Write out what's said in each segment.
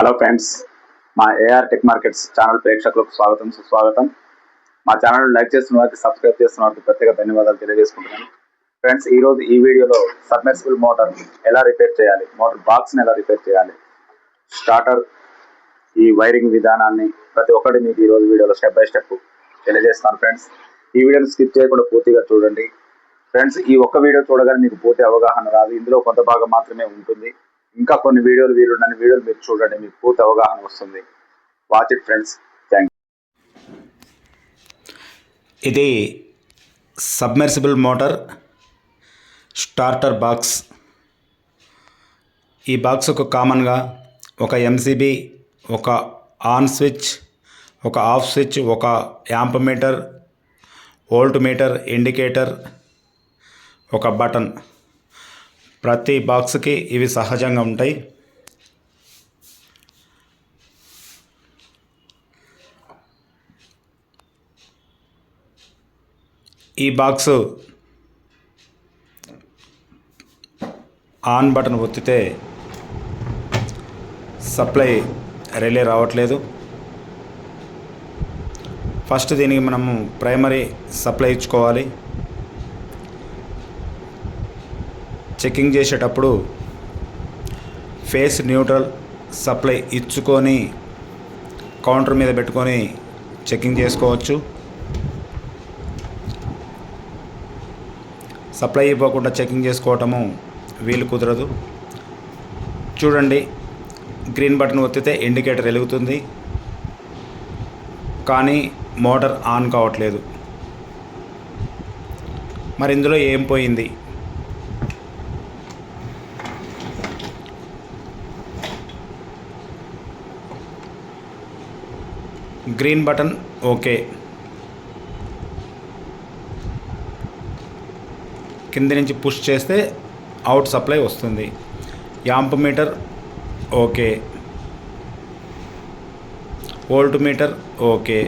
Hello friends మా AR tech markets channel ప్రేక్షకులకు స్వాగతం సుస్వాగతం. మా ఛానల్ లైక్ చేస్తున్న వారికి సబ్స్క్రైబ్ చేస్తున్న వారికి ప్రత్యేక ధన్యవాదాలు తెలియజేసుకుంటున్నాను. ఫ్రెండ్స్ ఈ రోజు ఈ వీడియోలో సబ్మెర్సిబుల్ మోటార్ ఎలా రిపేర్ చేయాలి మోటార్ బాక్స్ని ఎలా రిపేర్ చేయాలి స్టార్టర్ ఈ వైరింగ్ విధానాన్ని ప్రతి ఒక్కటి మీకు ఈ రోజు వీడియోలో స్టెప్ బై స్టెప్ తెలియజేస్తాను ఫ్రెండ్స్ ఈ వీడియోని స్కిప్ చేయకుండా పూర్తిగా చూడండి. ఫ్రెండ్స్ ఈ ఒక్క వీడియో చూడగానే మీకు పూర్తి అవగాహన రాదు. ఇందులో కొంత భాగం మాత్రమే ఉంటుంది. ఇంకా కొన్ని వీడియోలు వీలుండని వీడియోలు మీరు చూడండి మీకు పూర్తి అవగాహన వస్తుంది. వాచ్ ఇట్ ఫ్రెండ్స్ థ్యాంక్ ఇది సబ్మెర్సిబుల్ మోటార్ స్టార్టర్ బాక్స్. ఈ బాక్స్కు కామన్గా ఒక ఎంసీబీ ఒక ఆన్ స్విచ్ ఒక ఆఫ్ స్విచ్ ఒక amp meter volt meter indicator ఒక బటన్ ప్రతి బాక్స్కి ఇవి సహజంగా ఉంటాయి. ఈ బాక్స్ ఆన్ బటన్ ఒత్తితే సప్లై రిలే రావట్లేదు. ఫస్ట్ దీనికి మనము ప్రైమరీ సప్లై ఇచ్చుకోవాలి. చెకింగ్ చేసేటప్పుడు ఫేస్ న్యూట్రల్ సప్లై ఇచ్చుకొని కౌంటర్ మీద పెట్టుకొని చెకింగ్ చేసుకోవచ్చు. సప్లై ఇవ్వకుండా చెకింగ్ చేసుకోవటము వీలు కుదరదు. చూడండి గ్రీన్ బటన్ ఒత్తితే ఇండికేటర్ వెలుగుతుంది. కానీ మోటార్ ఆన్ కావట్లేదు. మరి ఇందులో ఏం పోయింది? Green button okay. కింద నుంచి పుష్ చేస్తే అవుట్ సప్లై వస్తుంది. Amp meter okay. Volt meter okay.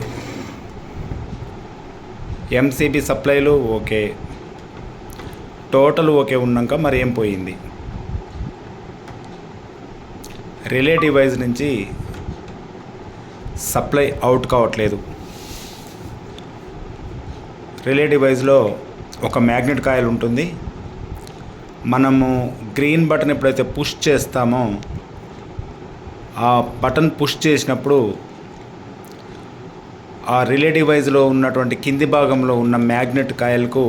MCB సప్లైలు okay. Total okay ఉన్నాక మరి ఏం పోయింది? రిలే డివైస్ నుంచి సప్లై అవుట్ కావట్లేదు. రిలే డివైజ్లో ఒక మ్యాగ్నెట్ కాయిల్ ఉంటుంది. మనము గ్రీన్ బటన్ ఎప్పుడైతే పుష్ చేస్తామో ఆ బటన్ పుష్ చేసినప్పుడు ఆ రిలే డివైజ్లో ఉన్నటువంటి కింది భాగంలో ఉన్న మ్యాగ్నెట్ కాయలకు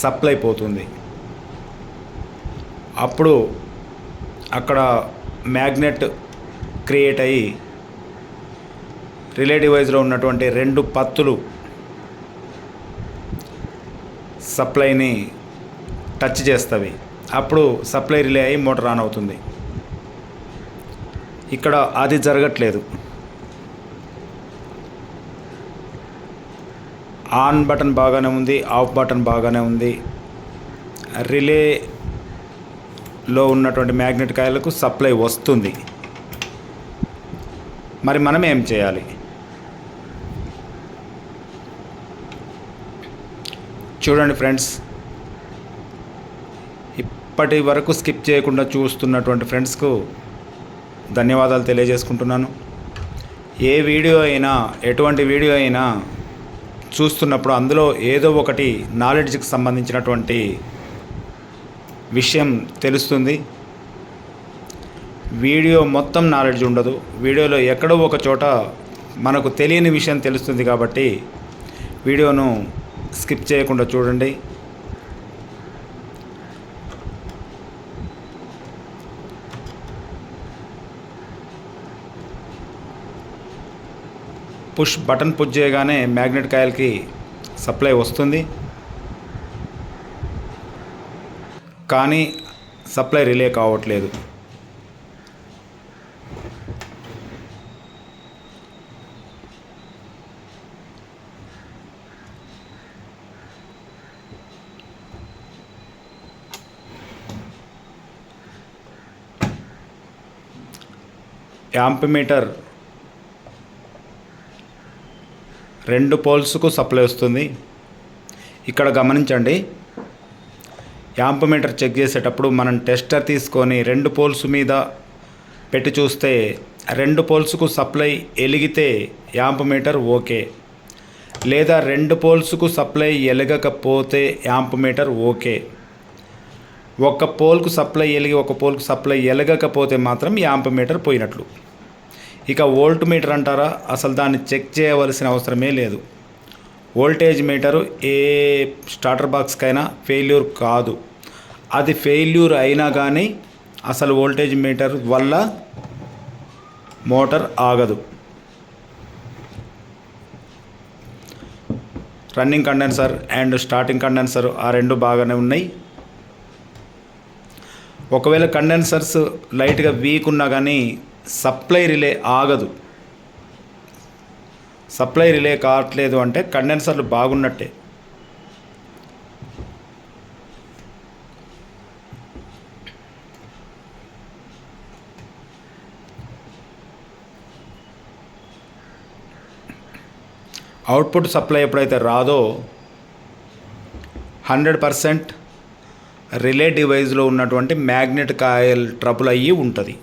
సప్లై పోతుంది. అప్పుడు అక్కడ మ్యాగ్నెట్ క్రియేట్ అయ్యి రిలేటివ్ వైజ్లో ఉన్నటువంటి రెండు పత్తులు సప్లైని టచ్ చేస్తవి. అప్పుడు సప్లై రిలే అయ్యి మోటార్ ఆన్ అవుతుంది. ఇక్కడ అది జరగట్లేదు. ఆన్ బటన్ బాగానే ఉంది ఆఫ్ బటన్ బాగానే ఉంది. రిలేలో ఉన్నటువంటి మ్యాగ్నెట్ కాయలకు సప్లై వస్తుంది. మరి మనం ఏం చేయాలి? చూడండి ఫ్రెండ్స్. ఇప్పటి వరకు స్కిప్ చేయకుండా చూస్తున్నటువంటి ఫ్రెండ్స్కు ధన్యవాదాలు తెలియజేసుకుంటున్నాను. ఏ వీడియో అయినా ఎటువంటి వీడియో అయినా చూస్తున్నప్పుడు అందులో ఏదో ఒకటి నాలెడ్జ్కి సంబంధించినటువంటి విషయం తెలుస్తుంది. వీడియో మొత్తం నాలెడ్జ్ ఉండదు. వీడియోలో ఎక్కడో ఒక చోట మనకు తెలియని విషయం తెలుస్తుంది కాబట్టి వీడియోను స్కిప్ చేయకుండా చూడండి. పుష్ బటన్ పుష్ చేయగానే మ్యాగ్నెట్ కాయల్కి సప్లై వస్తుంది. కానీ సప్లై రిలే కావట్లేదు. యాంప్ మీటర్ రెండు పోల్స్కు సప్లై వస్తుంది. ఇక్కడ గమనించండి. యాంప్ మీటర్ చెక్ చేసేటప్పుడు మనం టెస్టర్ తీసుకొని రెండు పోల్స్ మీద పెట్టి చూస్తే రెండు పోల్స్కు సప్లై ఎలిగితే యాంప్ మీటర్ ఓకే. లేదా రెండు పోల్స్కు సప్లై ఎలగకపోతే యాంప్ మీటర్ ఓకే. ఒక పోల్కు సప్లై ఎలిగి ఒక పోల్కు సప్లై ఎలగకపోతే మాత్రం ఈ యాంప్ మీటర్ పోయినట్లు. ఇక వోల్ట్ మీటర్ అంటారా? అసలు దాన్ని చెక్ చేయవలసిన అవసరమే లేదు. వోల్టేజ్ మీటరు ఏ స్టార్టర్ బాక్స్కైనా ఫెయిల్యూర్ కాదు. అది ఫెయిల్యూర్ అయినా కానీ అసలు వోల్టేజ్ మీటర్ వల్ల మోటార్ ఆగదు. Running condenser and starting condenser ఆ రెండు బాగానే ఉన్నాయి. ఒకవేళ కండెన్సర్స్ లైట్గా వీక్ ఉన్నా కానీ సప్లై రిలే ఆగదు. సప్లై రిలే కావట్లేదు అంటే కండెన్సర్లు బాగున్నట్టే. అవుట్పుట్ సప్లై ఎప్పుడైతే రాదో హండ్రెడ్ పర్సెంట్ రిలే డివైజ్లో ఉన్నటువంటి మ్యాగ్నెట్ కాయల్ ట్రబుల్ అయ్యి ఉంటుంది.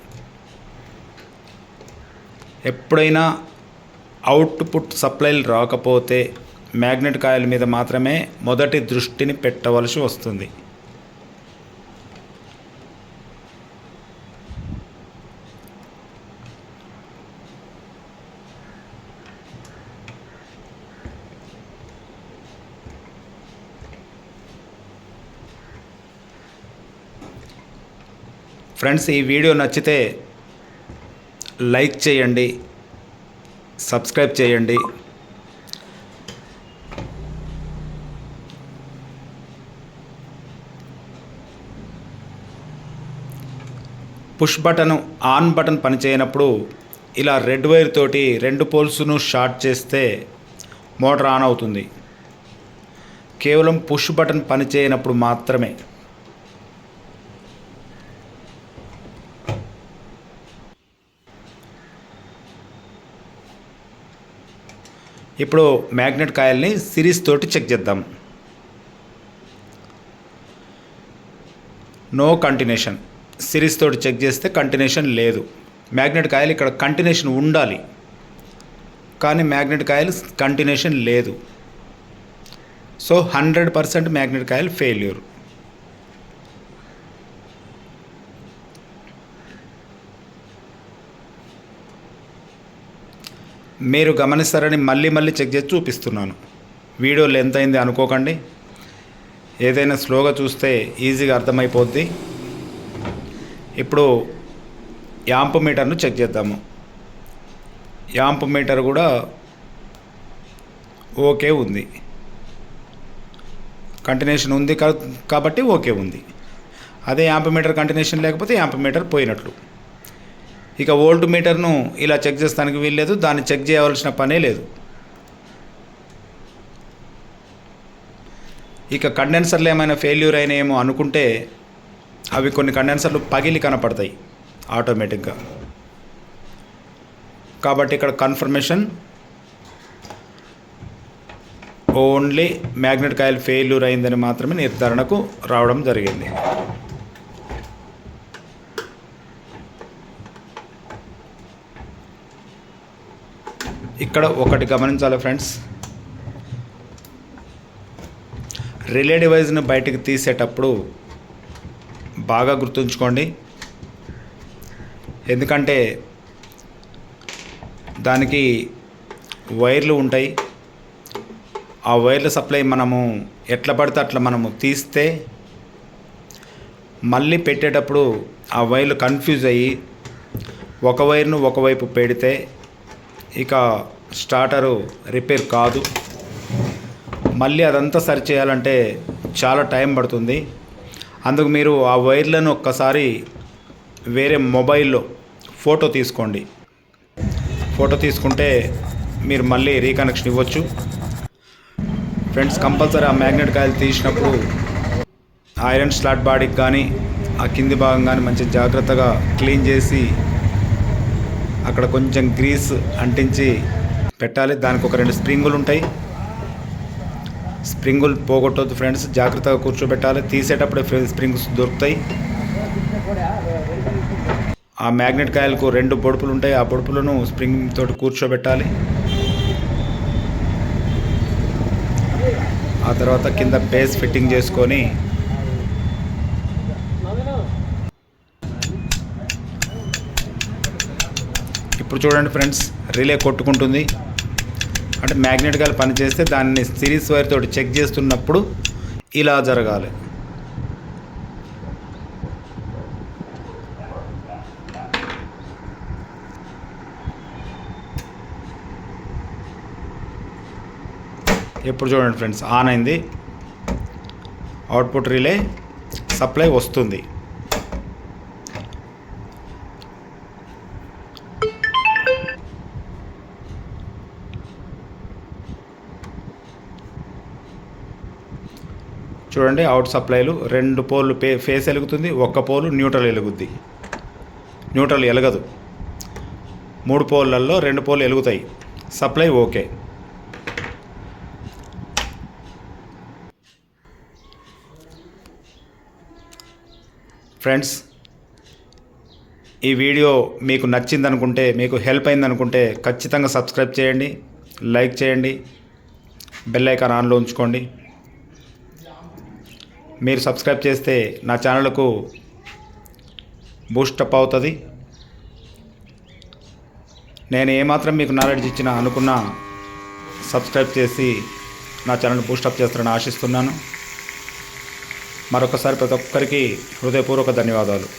ఎప్పుడైనా అవుట్పుట్ సప్లైలు రాకపోతే మ్యాగ్నెట్ కాయల మీద మాత్రమే మొదటి దృష్టిని పెట్టవలసి వస్తుంది. ఫ్రెండ్స్ ఈ వీడియో నచ్చితే లైక్ చేయండి సబ్స్క్రైబ్ చేయండి. పుష్ బటన్ ఆన్ బటన్ పనిచేయనప్పుడు ఇలా రెడ్ వైర్ తోటి రెండు పోల్స్ను షార్ట్ చేస్తే మోటార్ ఆన్ అవుతుంది. కేవలం పుష్ బటన్ పనిచేయనప్పుడు మాత్రమే. ఇప్పుడు మ్యాగ్నెట్ కాయల్ని సిరీస్ తోటి చెక్ చేద్దాం. నో కంటిన్యూషన్ సిరీస్ తోటి చెక్ చేస్తే కంటిన్యూషన్ లేదు. మ్యాగ్నెట్ కాయలు ఇక్కడ కంటిన్యూషన్ ఉండాలి. కానీ మ్యాగ్నెట్ కాయలు కంటిన్యూషన్ లేదు. సో హండ్రెడ్ పర్సెంట్ మ్యాగ్నెట్ కాయలు ఫెయిల్యూర్ మీరు గమనిస్తారని మళ్ళీ మళ్ళీ చెక్ చేసి చూపిస్తున్నాను. వీడియో లెంత్ అయింది అనుకోకండి. ఏదైనా స్లోగా చూస్తే ఈజీగా అర్థమైపోద్ది. ఇప్పుడు యాంప్ మీటర్ను చెక్ చేద్దాము. యాంప్ మీటర్ కూడా ఓకే ఉంది. కంటిన్యూషన్ ఉంది కా- కాబట్టి ఓకే ఉంది. అదే యాంప్ మీటర్ కంటిన్యూషన్ లేకపోతే యాంప్ మీటర్ పోయినట్లు. ఇక వోల్ట్ మీటర్ను ఇలా చెక్ చేస్తానికి వీల్లేదు. దాన్ని చెక్ చేయవలసిన పనే లేదు. ఇక కండెన్సర్లు ఏమైనా ఫెయిల్యూర్ అయినాయేమో అనుకుంటే అవి కొన్ని కండెన్సర్లు పగిలి కనపడతాయి ఆటోమేటిక్గా. కాబట్టి ఇక్కడ confirmation. Only magnet coil failure అయిందని మాత్రమే నిర్ధారణకు రావడం జరిగింది. ఇక్కడ ఒకటి గమనించాలి ఫ్రెండ్స్ రిలే డివైజ్ని బయటికి తీసేటప్పుడు బాగా గుర్తుంచుకోండి. ఎందుకంటే దానికి వైర్లు ఉంటాయి. ఆ వైర్ల సప్లై మనము ఎట్లా పడితే అట్లా మనము తీస్తే మళ్ళీ పెట్టేటప్పుడు ఆ వైర్లు కన్ఫ్యూజ్ అయ్యి ఒక వైర్ను ఒకవైపు పెడితే ఇక స్టార్టరు రిపేర్ కాదు. మళ్ళీ అదంతా సరి చేయాలంటే చాలా టైం పడుతుంది. అందుకు మీరు ఆ వైర్లను ఒక్కసారి వేరే మొబైల్లో ఫోటో తీసుకోండి. ఫోటో తీసుకుంటే మీరు మళ్ళీ రీకనెక్షన్ ఇవ్వచ్చు. ఫ్రెండ్స్ కంపల్సరీ ఆ మ్యాగ్నెట్ కాయలు తీసినప్పుడు ఐరన్ స్లాట్ బాడీకి కానీ ఆ కింది భాగం కానీ మంచి జాగ్రత్తగా క్లీన్ చేసి అక్కడ కొంచెం గ్రీస్ అంటించి పెట్టాలి. దానికి ఒక రెండు స్ప్రింగులు ఉంటాయి. స్ప్రింగులు పోగొట్టొద్దు ఫ్రెండ్స్. జాగ్రత్తగా కూర్చోబెట్టాలి. తీసేటప్పుడు స్ప్రింగ్స్ దొరుకుతాయి. ఆ మ్యాగ్నెట్ కాయలకు రెండు బొడుపులు ఉంటాయి. ఆ బొడుపులను స్ప్రింగ్ తోటి కూర్చోబెట్టాలి. ఆ తర్వాత కింద బేస్ ఫిట్టింగ్ చేసుకొని ఇప్పుడు చూడండి ఫ్రెండ్స్ రిలే కొట్టుకుంటుంది. అంటే మ్యాగ్నెట్ పనిచేస్తే దాన్ని సిరీస్ వైర్ తోటి చెక్ చేస్తున్నప్పుడు ఇలా జరగాలి. ఇప్పుడు చూడండి ఫ్రెండ్స్ ఆన్ అయింది. అవుట్పుట్ రిలే సప్లై వస్తుంది. చూడండి అవుట్ సప్లైలు రెండు పోలు పే ఫేస్ వెలుగుతుంది ఒక్క పోలు న్యూట్రల్ వెలుగుద్ది. న్యూట్రల్ వెలగదు. మూడు పోల్లలో రెండు పోలు వెలుగుతాయి. సప్లై ఓకే ఫ్రెండ్స్ ఈ వీడియో మీకు నచ్చిందనుకుంటే మీకు హెల్ప్ అయిందనుకుంటే ఖచ్చితంగా సబ్స్క్రైబ్ చేయండి లైక్ చేయండి బెల్ ఐకాన్ ఆన్లో ఉంచుకోండి. మీరు సబ్స్క్రైబ్ చేస్తే నా ఛానల్కు బూస్టప్ అవుతుంది. నేను ఏమాత్రం మీకు నాలెడ్జ్ ఇచ్చినా అనుకున్నా సబ్స్క్రైబ్ చేసి నా ఛానల్ బూస్టప్ చేస్తారని ఆశిస్తున్నాను. మరొకసారి ప్రతి ఒక్కరికి హృదయపూర్వక ధన్యవాదాలు.